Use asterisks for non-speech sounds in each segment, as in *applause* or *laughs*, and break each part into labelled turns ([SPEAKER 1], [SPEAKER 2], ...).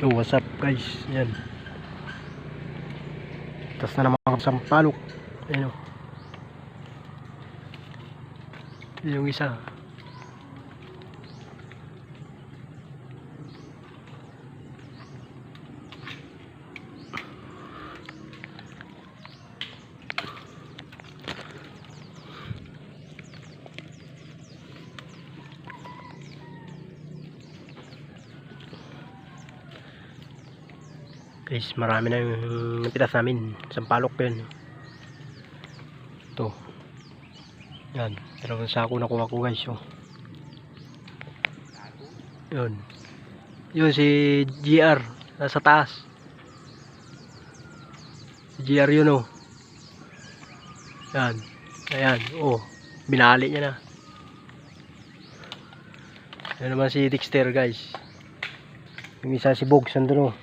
[SPEAKER 1] Yo, what's up guys? Yan. Tapos na naman ako sa palok. Ayun o. Yun Yung isa. Guys, marami na yung napitas namin. Sampalok ko yun. Ito. Yan. Dalawang sako nakuha ko guys. Oh. Yun. Yun si GR. Nasa taas. Si GR yun oh. Yan. Ayan. Oh. Binali niya na. Yan naman si Dexter guys. Yung isa si Bogs nandun oh.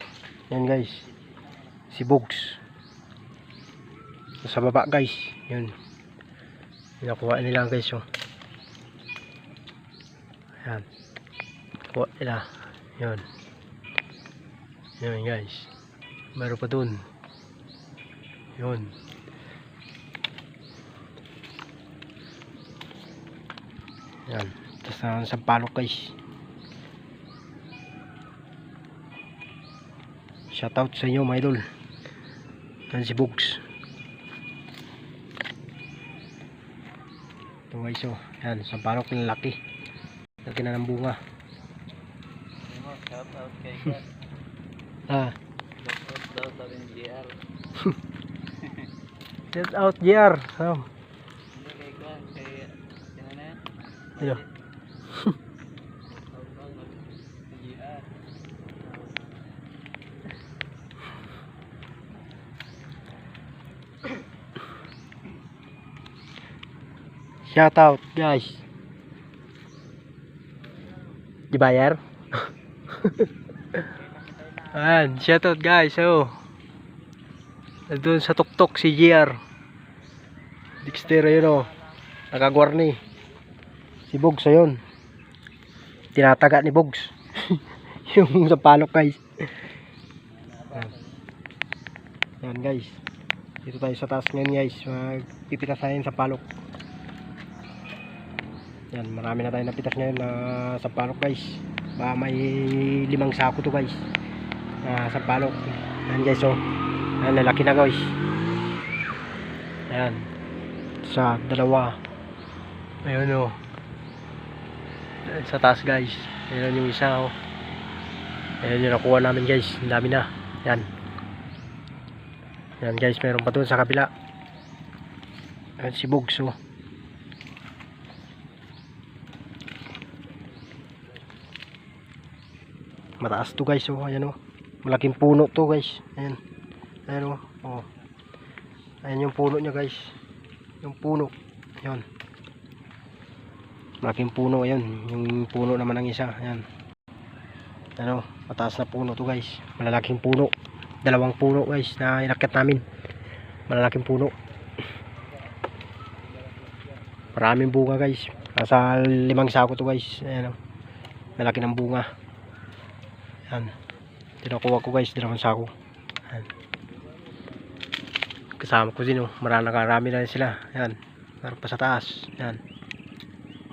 [SPEAKER 1] Yan guys. Si Bugs. Sa baba guys. Yun. Nakuha nila guys oh. Yan. Kuha nila. Yun. Yun guys. Meron pa dun. Yun. Yan. Tapos na sa palok guys. Shoutout sa inyo mga idol. Yan si Bugs. Ito guys oh. Yan, sampalok ng laki. Laki na ng bunga.
[SPEAKER 2] Shout out kay. *laughs*
[SPEAKER 1] Ah,
[SPEAKER 2] Shout out daw sa NGR.
[SPEAKER 1] shout out JR. Oh,
[SPEAKER 2] Hindi kay. Kay... Sino na yan?
[SPEAKER 1] Sino?
[SPEAKER 2] Shout out sa NGR.
[SPEAKER 1] Shout out guys. Di bayar? *laughs* Ayan, shout out guys. Oh. Nandun sa tuktok si JR. Dexter yun oh. Nakagwarni. Si Bugs ayun. Tinataga ni Bugs. *laughs* yung sa palok guys. Ayan. Guys. Dito tayo sa taas ngayon guys. Magpipitas tayo sa palok. Yan, marami na tayo napitas ngayon na sa palok guys. Baka may limang sako to guys. Na sa palok. Yan guys oh. Yan, lalaki na guys. Yan. Sa dalawa. Ayun oh. Yan, Sa taas guys. Ayun yung isa oh. Ayun yung nakuha namin guys. Ang dami na. Yan. Yan guys, meron pa doon sa kabila. Yan si Bugs oh. Mataas to guys oh. Ayan oh. Malaking puno to guys. Ayan. Ayan oh. Oh. Ayan yung puno niya guys. Yung puno. Ayan. Malaking puno ayan. Yung puno naman ng isa. Ayan. Ano mataas na puno to guys. Malalaking puno. Dalawang puno guys na inakyat namin. Malalaking puno. Maraming bunga guys. Nasa limang sako to guys. Ayan oh. Malaki ng bunga yan. Tinakuha ko guys, dalawang sako. Yan. Kasama ko din oh. Marami na sila. Yan. Meron pa sa taas. Yan.